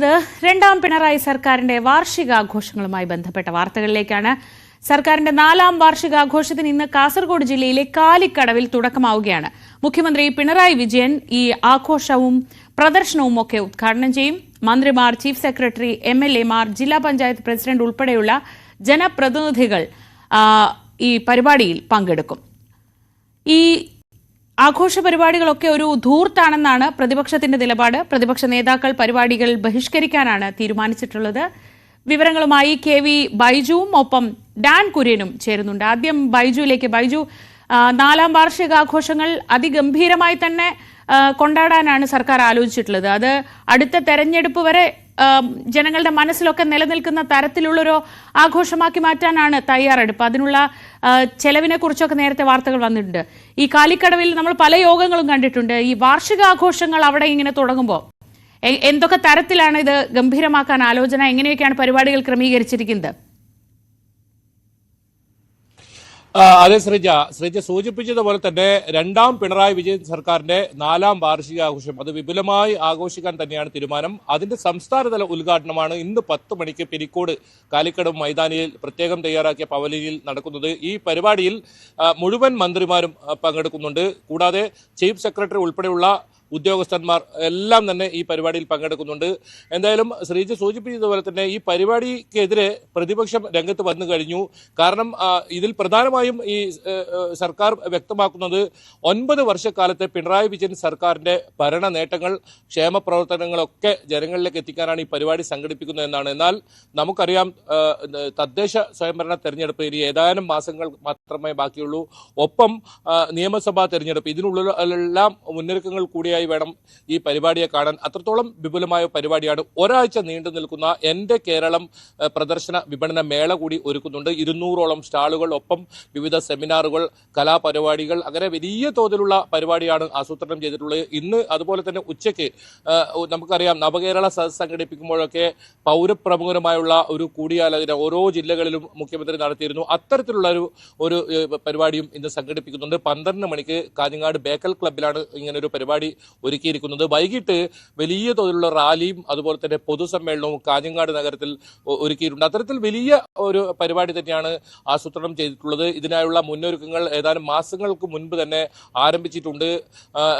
ത് രണ്ടാം പിണറായി സർക്കാരിന്റെ വാർഷികാഘോഷങ്ങളുമായി ബന്ധപ്പെട്ട വാർത്തകളിലേക്കാണ്. സർക്കാരിന്റെ നാലാം വാർഷികാഘോഷത്തിന് ഇന്ന് കാസർഗോഡ് ജില്ലയിലെ കാലിക്കടവിൽ തുടക്കമാവുകയാണ്. മുഖ്യമന്ത്രി പിണറായി വിജയൻ ഈ ആഘോഷവും പ്രദർശനവും ഒക്കെ ഉദ്ഘാടനം ചെയ്യും. മന്ത്രിമാർ ചീഫ് സെക്രട്ടറി എം എൽ എമാർ ജില്ലാ പഞ്ചായത്ത് പ്രസിഡന്റ് ഉൾപ്പെടെയുള്ള ജനപ്രതിനിധികൾ ഈ പരിപാടിയിൽ പങ്കെടുക്കും. ഈ ആഘോഷ പരിപാടികളൊക്കെ ഒരു ധൂർത്താണെന്നാണ് പ്രതിപക്ഷത്തിന്റെ നിലപാട്. പ്രതിപക്ഷ നേതാക്കൾ പരിപാടികൾ ബഹിഷ്കരിക്കാനാണ് തീരുമാനിച്ചിട്ടുള്ളത്. വിവരങ്ങളുമായി കെ വി ബൈജുവും ഒപ്പം ഡാൻ കുര്യനും ചേരുന്നുണ്ട്. ആദ്യം ബൈജുവിലേക്ക്. ബൈജു നാലാം വാർഷിക ആഘോഷങ്ങൾ അതിഗംഭീരമായി തന്നെ കൊണ്ടാടാനാണ് സർക്കാർ ആലോചിച്ചിട്ടുള്ളത്. അത് അടുത്ത തെരഞ്ഞെടുപ്പ് വരെ ജനങ്ങളുടെ മനസ്സിലൊക്കെ നിലനിൽക്കുന്ന തരത്തിലുള്ളൊരു ആഘോഷമാക്കി മാറ്റാനാണ് തയ്യാറെടുപ്പ്. അതിനുള്ള ചെലവിനെ കുറിച്ചൊക്കെ നേരത്തെ വാർത്തകൾ വന്നിട്ടുണ്ട്. ഈ കാലിക്കടവിൽ നമ്മൾ പല യോഗങ്ങളും കണ്ടിട്ടുണ്ട്. ഈ വാർഷികാഘോഷങ്ങൾ അവിടെ ഇങ്ങനെ തുടങ്ങുമ്പോൾ എന്തൊക്കെ തരത്തിലാണ് ഇത് ഗംഭീരമാക്കാൻ ആലോചന? എങ്ങനെയൊക്കെയാണ് പരിപാടികൾ ക്രമീകരിച്ചിരിക്കുന്നത് ആ, അതെ ശ്രീജ. ശ്രീജ സൂചിപ്പിച്ചതുപോലെ തന്നെ രണ്ടാം പിണറായി വിജയൻ സർക്കാരിന്റെ നാലാം വാർഷികാഘോഷം അത് വിപുലമായി ആഘോഷിക്കാൻ തന്നെയാണ് തീരുമാനം. അതിന്റെ സംസ്ഥാനതല ഉദ്ഘാടനമാണ് ഇന്ന് പത്ത് മണിക്ക് പിരിക്കോട് കാലിക്കടം മൈതാനിയിൽ പ്രത്യേകം തയ്യാറാക്കിയ പവലിയിൽ നടക്കുന്നത്. ഈ പരിപാടിയിൽ മുഴുവൻ മന്ത്രിമാരും പങ്കെടുക്കുന്നുണ്ട്. കൂടാതെ ചീഫ് സെക്രട്ടറി ഉൾപ്പെടെയുള്ള ഉദ്യോഗസ്ഥന്മാർ എല്ലാം തന്നെ ഈ പരിപാടിയിൽ പങ്കെടുക്കുന്നുണ്ട്. എന്തായാലും ശ്രീജി സൂചിപ്പിച്ചതുപോലെ തന്നെ ഈ പരിപാടിക്കെതിരെ പ്രതിപക്ഷം രംഗത്ത് വന്നു കഴിഞ്ഞു. കാരണം ഇതിൽ പ്രധാനമായും ഈ സർക്കാർ വ്യക്തമാക്കുന്നത് ഒൻപത് വർഷക്കാലത്തെ പിണറായി വിജയൻ സർക്കാരിന്റെ ഭരണ നേട്ടങ്ങൾ ക്ഷേമ പ്രവർത്തനങ്ങളൊക്കെ ജനങ്ങളിലേക്ക് എത്തിക്കാനാണ് ഈ പരിപാടി സംഘടിപ്പിക്കുന്നത് എന്നാണ്. എന്നാൽ നമുക്കറിയാം തദ്ദേശ സ്വയംഭരണ തെരഞ്ഞെടുപ്പ് ഇനി ഏതാനും മാസങ്ങൾ മാത്രമേ ബാക്കിയുള്ളൂ. ഒപ്പം നിയമസഭാ തെരഞ്ഞെടുപ്പ് ഇതിനുള്ള എല്ലാം മുന്നൊരുക്കങ്ങൾ കൂടിയായി വേണം ഈ പരിപാടിയെ കാണാൻ. അത്രത്തോളം വിപുലമായ പരിപാടിയാണ് ഒരാഴ്ച നീണ്ടു നിൽക്കുന്ന എന്റെ കേരളം പ്രദർശന വിപണന മേള കൂടി ഒരുക്കുന്നുണ്ട്. ഇരുന്നൂറോളം സ്റ്റാളുകൾ ഒപ്പം വിവിധ സെമിനാറുകൾ കലാപരിപാടികൾ അങ്ങനെ വലിയ തോതിലുള്ള പരിപാടിയാണ് ആസൂത്രണം ചെയ്തിട്ടുള്ളത്. ഇന്ന് അതുപോലെ തന്നെ ഉച്ചയ്ക്ക് നമുക്കറിയാം നവകേരള സദസ് സംഘടിപ്പിക്കുമ്പോഴൊക്കെ പൗരപ്രമുഖരുമായുള്ള ഒരു കൂടിയാലോചന ഓരോ ജില്ലകളിലും മുഖ്യമന്ത്രി നടത്തിയിരുന്നു. അത്തരത്തിലുള്ള ഒരു ഒരു പരിപാടിയും ഇന്ന് സംഘടിപ്പിക്കുന്നുണ്ട്. പന്ത്രണ്ട് മണിക്ക് കാഞ്ഞങ്ങാട് ബേക്കൽ ക്ലബിലാണ് ഇങ്ങനൊരു പരിപാടി ഒരുക്കിയിരിക്കുന്നത്. വൈകിട്ട് വലിയ തോതിലുള്ള റാലിയും അതുപോലെ തന്നെ പൊതുസമ്മേളനവും കാഞ്ഞങ്ങാട് നഗരത്തിൽ ഒരുക്കിയിട്ടുണ്ട്. അത്തരത്തിൽ വലിയ ഒരു പരിപാടി തന്നെയാണ് ആസൂത്രണം ചെയ്തിട്ടുള്ളത്. ഇതിനായുള്ള മുന്നൊരുക്കങ്ങൾ ഏതാനും മാസങ്ങൾക്ക് മുൻപ് തന്നെ ആരംഭിച്ചിട്ടുണ്ട്.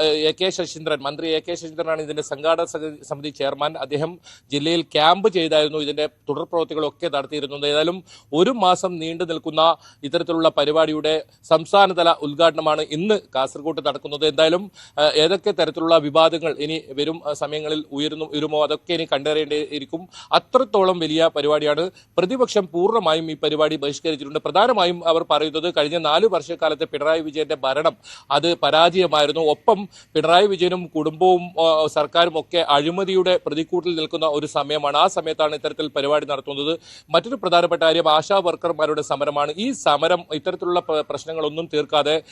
എ കെ ശശീന്ദ്രൻ മന്ത്രി എ കെ ശശീന്ദ്രനാണ് ഇതിന്റെ സംഘാടക സമിതി- ചെയർമാൻ. അദ്ദേഹം ജില്ലയിൽ ക്യാമ്പ് ചെയ്തായിരുന്നു. ഇതിന്റെ തുടർ പ്രവർത്തികളൊക്കെ നടത്തിയിരുന്നത്. ഏതായാലും ഒരു മാസം നീണ്ടു നിൽക്കുന്ന ഇത്തരത്തിലുള്ള പരിപാടിയുടെ സംസ്ഥാനതല ഉദ്ഘാടനമാണ് ഇന്ന് കാസർഗോഡ് നടക്കുന്നത്. എന്തായാലും ഏതൊക്കെ ഏതൊക്കെ തരത്തിലുള്ള വിവാദങ്ങൾ ഇനി വരും സമയങ്ങളിൽ ഉയരുന്നു ഉയരുമോ അതൊക്കെ ഇനി കണ്ടറിയേണ്ടിയിരിക്കും. അത്രത്തോളം വലിയ പരിപാടിയാണ്. പ്രതിപക്ഷം പൂർണമായും ഈ പരിപാടി ബഹിഷ്കരിച്ചിട്ടുണ്ട്. പ്രധാനമായും അവർ പറയുന്നത് കഴിഞ്ഞ നാല് വർഷക്കാലത്തെ പിണറായി വിജയന്റെ ഭരണം അത് പരാജയമായിരുന്നു. ഒപ്പം പിണറായി വിജയനും കുടുംബവും സർക്കാരും ഒക്കെ അഴിമതിയുടെ പ്രതിക്കൂട്ടിൽ നിൽക്കുന്ന ഒരു സമയമാണ്. ആ സമയത്താണ് ഇത്തരത്തിൽ പരിപാടി നടത്തുന്നത്. മറ്റൊരു പ്രധാനപ്പെട്ട കാര്യം ആശാ വർക്കർമാരുടെ സമരമാണ്. ഈ സമരം ഇത്തരത്തിലുള്ള പ്ര- പ്രശ്നങ്ങളൊന്നും തീർക്കാതെ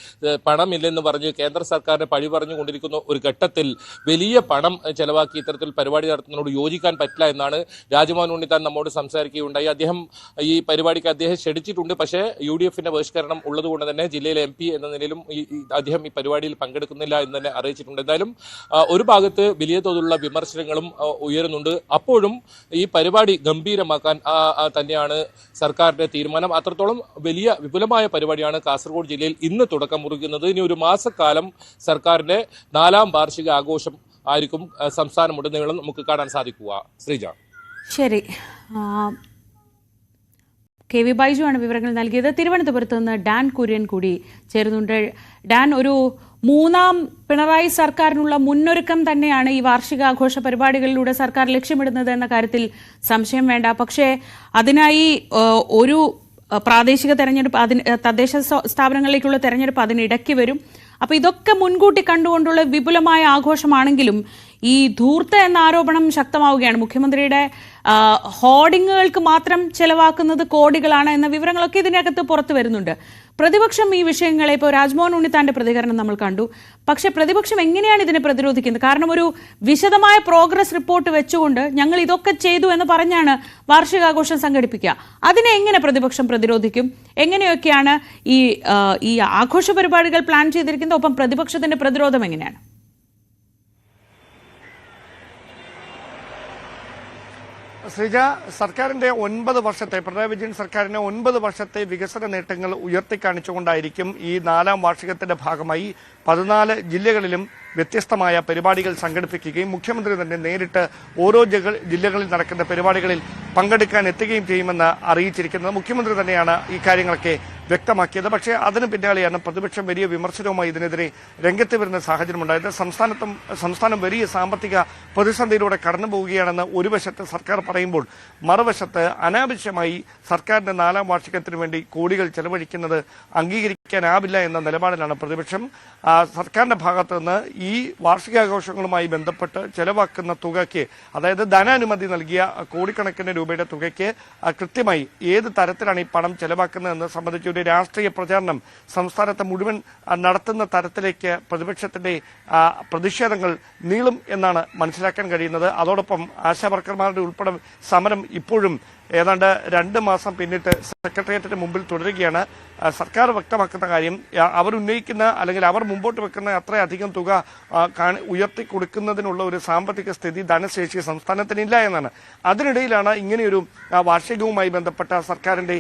പണമില്ലെന്ന് പറഞ്ഞ് കേന്ദ്ര സർക്കാരിനെ പഴി പറഞ്ഞുകൊണ്ടിരിക്കുന്ന ഒരു ഘട്ടത്തിൽ വലിയ പണം ചെലവാക്കി ഇത്തരത്തിൽ പരിപാടി നടത്തുന്നതിനോട് യോജിക്കാൻ പറ്റില്ല എന്നാണ് രാജ്മോഹൻ ഉണ്ണിത്താൻ നമ്മോട് സംസാരിക്കുകയുണ്ടായി. അദ്ദേഹം ഈ പരിപാടിക്ക് അദ്ദേഹം ക്ഷണിച്ചിട്ടുണ്ട്. പക്ഷേ യു ഡി എഫിന്റെ ബഹിഷ്കരണം ഉള്ളതുകൊണ്ട് തന്നെ ജില്ലയിലെ എം പി എന്ന നിലയിലും ഈ അദ്ദേഹം ഈ പരിപാടിയിൽ പങ്കെടുക്കുന്നില്ല എന്ന് തന്നെ അറിയിച്ചിട്ടുണ്ട്. എന്തായാലും ഒരു ഭാഗത്ത് വലിയ തോതിലുള്ള വിമർശനങ്ങളും ഉയരുന്നുണ്ട്. അപ്പോഴും ഈ പരിപാടി ഗംഭീരമാക്കാൻ തന്നെയാണ് സർക്കാരിന്റെ തീരുമാനം. അത്രത്തോളം വലിയ വിപുലമായ പരിപാടിയാണ് കാസർഗോഡ് ജില്ലയിൽ ഇന്ന് തുടക്കം കുറിക്കുന്നത്. ഇനി ഒരു മാസക്കാലം സർക്കാരിന്റെ നാലാം വാർഷിക ആഘോഷം ആയിരിക്കും സംസ്ഥാനമുടനീളം നമുക്ക് കാണാൻ സാധിക്കുക. ശ്രീജ. ശരി. കെ വി ബൈജു ആണ് വിവരങ്ങൾ നൽകിയത്. തിരുവനന്തപുരത്ത് നിന്ന് ഡാൻ കുര്യൻ കൂടി ചേരുന്നുണ്ട്. ഡാൻ ഒരു മൂന്നാം പിണറായി സർക്കാരിനുള്ള മുന്നൊരുക്കം തന്നെയാണ് ഈ വാർഷികാഘോഷ പരിപാടികളിലൂടെ സർക്കാർ ലക്ഷ്യമിടുന്നത് എന്ന കാര്യത്തിൽ സംശയം വേണ്ട. പക്ഷേ അതിനായി ഒരു പ്രാദേശിക തെരഞ്ഞെടുപ്പ് അതിന് തദ്ദേശ സ്ഥാപനങ്ങളിലേക്കുള്ള തെരഞ്ഞെടുപ്പ് അതിനിടയ്ക്ക് വരും. അപ്പൊ ഇതൊക്കെ മുൻകൂട്ടി കണ്ടുകൊണ്ടുള്ള വിപുലമായ ആഘോഷമാണെങ്കിലും ഈ ധൂർത്ത എന്ന ആരോപണം ശക്തമാവുകയാണ്. മുഖ്യമന്ത്രിയുടെ ഹോർഡിങ്ങുകൾക്ക് മാത്രം ചെലവാക്കുന്നത് കോടികളാണ് എന്ന വിവരങ്ങളൊക്കെ ഇതിനകത്ത് പുറത്തു വരുന്നുണ്ട്. പ്രതിപക്ഷം ഈ വിഷയങ്ങളെ ഇപ്പോൾ രാജ്മോഹൻ ഉണ്ണിത്താന്റെ പ്രതികരണം നമ്മൾ കണ്ടു. പക്ഷെ പ്രതിപക്ഷം എങ്ങനെയാണ് ഇതിനെ പ്രതിരോധിക്കുന്നത്? കാരണം ഒരു വിശദമായ പ്രോഗ്രസ് റിപ്പോർട്ട് വെച്ചുകൊണ്ട് ഞങ്ങൾ ഇതൊക്കെ ചെയ്തു എന്ന് പറഞ്ഞാണ് വാർഷികാഘോഷം സംഘടിപ്പിക്കുക. അതിനെ എങ്ങനെ പ്രതിപക്ഷം പ്രതിരോധിക്കും? എങ്ങനെയൊക്കെയാണ് ഈ ഈ ആഘോഷ പരിപാടികൾ പ്ലാൻ ചെയ്തിരിക്കുന്നത്? ഒപ്പം പ്രതിപക്ഷത്തിന്റെ പ്രതിരോധം എങ്ങനെയാണ്? ശ്രീജ സർക്കാരിന്റെ ഒൻപത് വർഷത്തെ പിണറായി വിജയൻ സർക്കാരിന്റെ ഒൻപത് വർഷത്തെ വികസന നേട്ടങ്ങൾ ഉയർത്തിക്കാണിച്ചുകൊണ്ടായിരിക്കും ഈ നാലാം വാർഷികത്തിന്റെ ഭാഗമായി പതിനാല് ജില്ലകളിലും വ്യത്യസ്തമായ പരിപാടികൾ സംഘടിപ്പിക്കുകയും മുഖ്യമന്ത്രി തന്നെ നേരിട്ട് ഓരോ ജില്ലകളിൽ നടക്കുന്ന പരിപാടികളിൽ പങ്കെടുക്കാൻ എത്തുകയും ചെയ്യുമെന്ന് അറിയിച്ചിരിക്കുന്നത്. മുഖ്യമന്ത്രി തന്നെയാണ് ഈ കാര്യങ്ങളൊക്കെ വ്യക്തമാക്കിയത്. പക്ഷേ അതിന് പിന്നാലെയാണ് പ്രതിപക്ഷം വലിയ വിമർശനവുമായി ഇതിനെതിരെ രംഗത്ത് വരുന്ന സാഹചര്യമുണ്ടായത്. സംസ്ഥാനത്തും സംസ്ഥാനം വലിയ സാമ്പത്തിക പ്രതിസന്ധിയിലൂടെ കടന്നു പോവുകയാണെന്ന് ഒരു വശത്ത് സർക്കാർ പറയുമ്പോൾ മറുവശത്ത് അനാവശ്യമായി സർക്കാരിന്റെ നാലാം വാർഷികത്തിനു വേണ്ടി കോടികൾ ചെലവഴിക്കുന്നത് അംഗീകരിക്കാനാവില്ല എന്ന നിലപാടിലാണ് പ്രതിപക്ഷം. സർക്കാരിന്റെ ഭാഗത്ത് നിന്ന് ഈ വാർഷികാഘോഷങ്ങളുമായി ബന്ധപ്പെട്ട് ചെലവാക്കുന്ന തുകയ്ക്ക് അതായത് ധനാനുമതി നൽകിയ കോടിക്കണക്കിന് രൂപയുടെ തുകയ്ക്ക് കൃത്യമായി ഏത് തരത്തിലാണ് ഈ പണം ചെലവാക്കുന്നതെന്ന് സംബന്ധിച്ച് ഒരു രാഷ്ട്രീയ പ്രചാരണം സംസ്ഥാനത്ത് മുഴുവൻ നടത്തുന്ന തരത്തിലേക്ക് പ്രതിപക്ഷത്തിന്റെ പ്രതിഷേധങ്ങൾ നീളും എന്നാണ് മനസ്സിലാക്കാൻ കഴിയുന്നത്. അതോടൊപ്പം ആശാവർക്കർമാരുടെ ഉൾപ്പെടെ സമരം ഇപ്പോഴും ഏതാണ്ട് രണ്ട് മാസം പിന്നിട്ട് സെക്രട്ടേറിയറ്റിന് മുമ്പിൽ തുടരുകയാണ്. സർക്കാർ വ്യക്തമാക്കുന്ന കാര്യം അവർ ഉന്നയിക്കുന്ന അല്ലെങ്കിൽ അവർ മുമ്പോട്ട് വെക്കുന്ന അത്രയധികം തുക ഉയർത്തി കൊടുക്കുന്നതിനുള്ള ഒരു സാമ്പത്തിക സ്ഥിതി ധനശേഷി സംസ്ഥാനത്തിനില്ല എന്നാണ്. അതിനിടയിലാണ് ഇങ്ങനെയൊരു വാർഷികവുമായി ബന്ധപ്പെട്ട സർക്കാരിന്റെ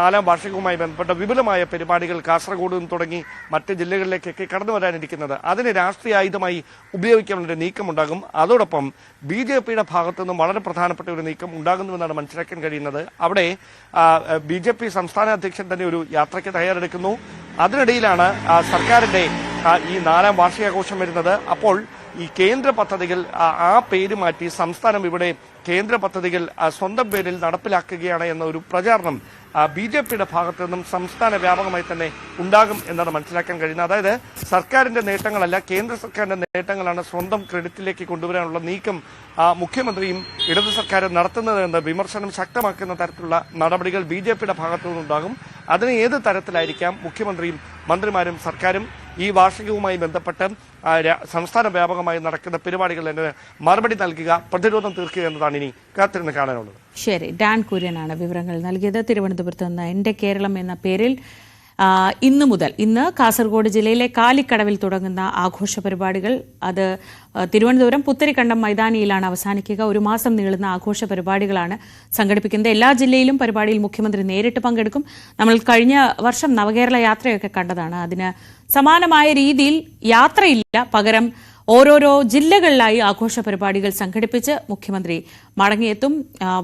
നാലാം വാർഷികവുമായി ബന്ധപ്പെട്ട വിപുലമായ പരിപാടികൾ കാസർഗോഡ് തുടങ്ങി മറ്റ് ജില്ലകളിലേക്കൊക്കെ കടന്നു വരാനിരിക്കുന്നത്. അതിന് രാഷ്ട്രീയ ആയുധമായി ഉപയോഗിക്കാനുള്ള നീക്കമുണ്ടാകും. അതോടൊപ്പം ബി ജെ പിയുടെ ഭാഗത്തുനിന്നും വളരെ പ്രധാനപ്പെട്ട ഒരു നീക്കം ഉണ്ടാകുന്നുവെന്നാണ് മനസ്സിലാക്കാൻ കഴിയുന്നത്. അവിടെ ബി ജെ പി സംസ്ഥാന അധ്യക്ഷൻ തന്നെ ഒരു യാത്രയ്ക്ക് തയ്യാറെടുക്കുന്നു. അതിനിടയിലാണ് സർക്കാരിന്റെ ഈ നാലാം വാർഷികാഘോഷം വരുന്നത്. അപ്പോൾ ഈ കേന്ദ്ര പദ്ധതികൾ ആ, പേര് മാറ്റി സംസ്ഥാനം ഇവിടെ കേന്ദ്ര പദ്ധതികൾ സ്വന്തം പേരിൽ നടപ്പിലാക്കുകയാണ് എന്ന ഒരു പ്രചാരണം ബി ജെ പിയുടെ ഭാഗത്തു നിന്നും സംസ്ഥാന വ്യാപകമായി തന്നെ ഉണ്ടാകും എന്നാണ് മനസ്സിലാക്കാൻ കഴിയുന്നത്. അതായത് സർക്കാരിന്റെ നേട്ടങ്ങളല്ല കേന്ദ്ര സർക്കാരിന്റെ നേട്ടങ്ങളാണ് സ്വന്തം ക്രെഡിറ്റിലേക്ക് കൊണ്ടുവരാനുള്ള നീക്കം മുഖ്യമന്ത്രിയും ഇടതു സർക്കാരും നടത്തുന്നത് എന്ന വിമർശനം ശക്തമാക്കുന്ന തരത്തിലുള്ള നടപടികൾ ബി ജെ പിയുടെ ഭാഗത്തു നിന്നുണ്ടാകും അതിന് ഏത് തരത്തിലായിരിക്കാം മുഖ്യമന്ത്രിയും മന്ത്രിമാരും സർക്കാരും ഈ വാർഷികവുമായി ബന്ധപ്പെട്ട് സംസ്ഥാന വ്യാപകമായി നടക്കുന്ന പരിപാടികളിൽ മറുപടി നൽകുക പ്രതിരോധം തീർക്കുക എന്നതാണ് ഇനി കാത്തിരുന്ന് കാണാനുള്ളത്. ശരി ഡാൻ കുര്യനാണ് വിവരങ്ങൾ നൽകിയത്. തിരുവനന്തപുരത്ത് നിന്ന് എന്റെ കേരളം എന്ന പേരിൽ ഇന്ന് മുതൽ ഇന്ന് കാസർഗോഡ് ജില്ലയിലെ കാലിക്കടവിൽ തുടങ്ങുന്ന ആഘോഷ പരിപാടികൾ അത് തിരുവനന്തപുരം പുത്തരിക്കണ്ടം മൈതാനിയിലാണ് അവസാനിക്കുക. ഒരു മാസം നീളുന്ന ആഘോഷ പരിപാടികളാണ് സംഘടിപ്പിക്കുന്നത്. എല്ലാ ജില്ലയിലും പരിപാടിയിൽ മുഖ്യമന്ത്രി നേരിട്ട് പങ്കെടുക്കും. നമ്മൾ കഴിഞ്ഞ വർഷം നവകേരള യാത്രയൊക്കെ കണ്ടതാണ്. അതിന് സമാനമായ രീതിയിൽ യാത്രയില്ല. പകരം ഓരോരോ ജില്ലകളിലായി ആഘോഷ പരിപാടികൾ സംഘടിപ്പിച്ച് മുഖ്യമന്ത്രി മടങ്ങിയെത്തും.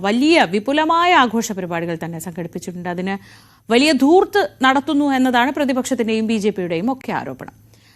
വലിയ വിപുലമായ ആഘോഷ പരിപാടികൾ തന്നെ സംഘടിപ്പിച്ചിട്ടുണ്ട്. അതിന് വലിയ ധൂർത്ത് നടത്തുന്നു എന്നതാണ് പ്രതിപക്ഷത്തിന്റെയും ബി ഒക്കെ ആരോപണം.